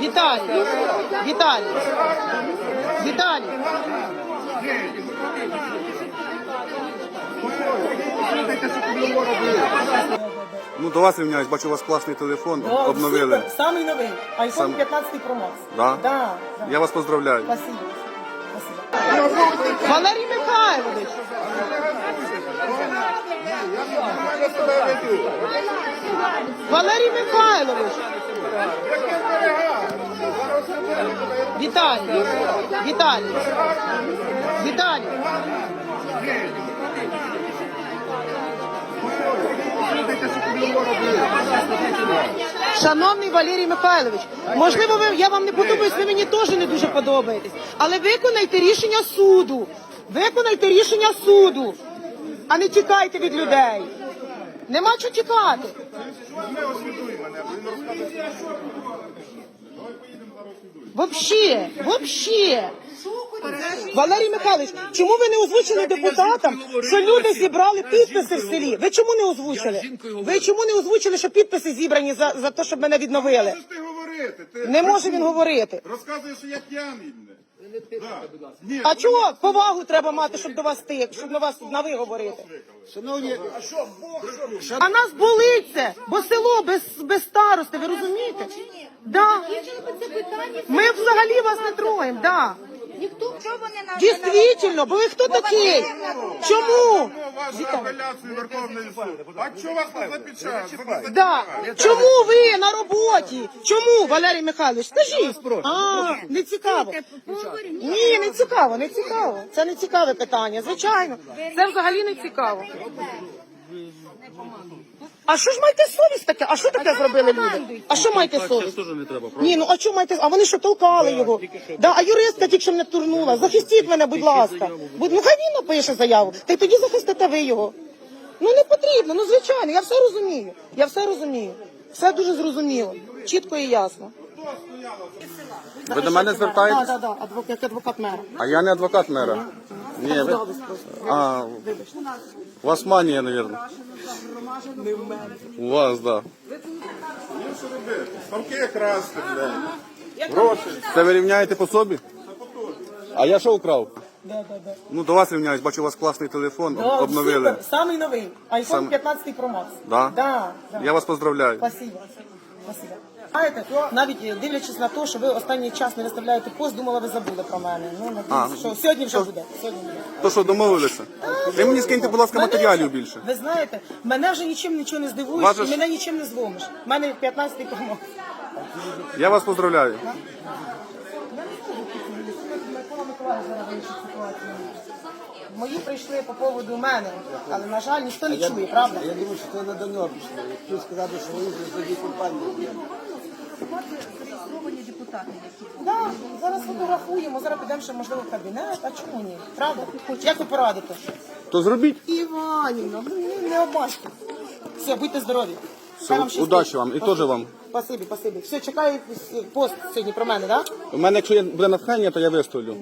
Віталій, Віталій, Віталій. Ну, до вас рівняюсь, бачу, у вас класний телефон, обновили. Супер, самий новий. iPhone Сам- 15 Pro Max. Да? Да, да. Я вас поздравляю. Спасибо. Спасибо. Валерій Михайлович. Валерій Михайлович. Віталій. Віталій. Віталій. Шановний Валерій Михайлович, можливо, ви я вам не подобаюсь, ви мені теж не дуже подобаєтесь. Але виконайте рішення суду. Виконайте рішення суду, а не тікайте від людей. Нема чого тікати. Вообще, вообще. Валерій Михайлович, чому ви не озвучили депутатам, що люди зібрали підписи в селі? Ви чому не озвучили? Ви чому не озвучили, що підписи зібрані за, за те, щоб мене відновили? Говорити? Ти Не може він говорити. Розказує, що я п'яний. мене. Да. Ні, А чого повагу треба мати, щоб до вас ти, щоб на вас на ви говорити? Шановні, А нас болить це, бо село без, без старости, ви розумієте? Да. Ми взагалі вас не трогаємо, да. Ніхто чого вони на Дійсно, бо ви хто такий? Чому? вашу апеляцію Верховний суд. А чого вас не? Да. Чому ви на роботі? Чому, Валерій Михайлович? Скажіть. А, не цікаво. Ні, не цікаво, не цікаво. Це не цікаве питання, звичайно. Це взагалі не цікаво. А що ж маєте совість таке? А що таке зробили люди? А що маєте совість? Ні, ну а що маєте? А вони що толкали його? Да, а юристка тільки що мене турнула. Захистіть мене, будь ласка. Будь, ну хай він напише заяву. Та й тоді захистите ви його. Ну не потрібно, ну звичайно, я все розумію. Я все розумію. Все дуже зрозуміло. Чітко і ясно. Ви до мене звертаєтесь? Так, так, так, адвокат, як адвокат мера. А я не адвокат мера. Ні, ви... А, у вас манія, мабуть. У вас, так. Да. Що робити? Ставки красти, блядь. Гроші. Це ви рівняєте по собі? А я що украв? Да, да, да. Ну, до вас рівняюсь, бачу, у вас класний телефон, Да, обновили. супер, самий новий. iPhone Сам- 15 Pro Max. Да? Да, да. Я вас поздравляю. Спасибо. Спасибо. Знаєте, навіть дивлячись на те, що ви останній час не виставляєте пост, думала, ви забули про мене. Ну, надіюсь, А. що сьогодні вже буде. Сьогодні буде. То що, домовилися? Ви мені скиньте, будь ласка, Мене матеріалів вже- більше. Ви знаєте, мене вже нічим нічого не здивуєш, Вас же і ж- мене нічим не зломиш. У мене 15 Pro Max. Я вас поздравляю. Мої прийшли по поводу мене, але, на жаль, ніхто не чує, правда? я думаю, що це не до нього пішло. Хотів сказати, що вони вже тоді компанії. зареєстровані депутати, які Да, зараз фотографуємо, зараз підемо ще, можливо, в кабінет, а чому ні? Правда? Як ви порадите? То зробіть. Іванівна, ну не, не обмажте. Все, будьте здорові. Все, щастить. удачі вам і теж вам. Спасибі, спасибі. Все, чекаю пост сьогодні про мене, так? Да? У мене, якщо є буде натхнення, то я виставлю.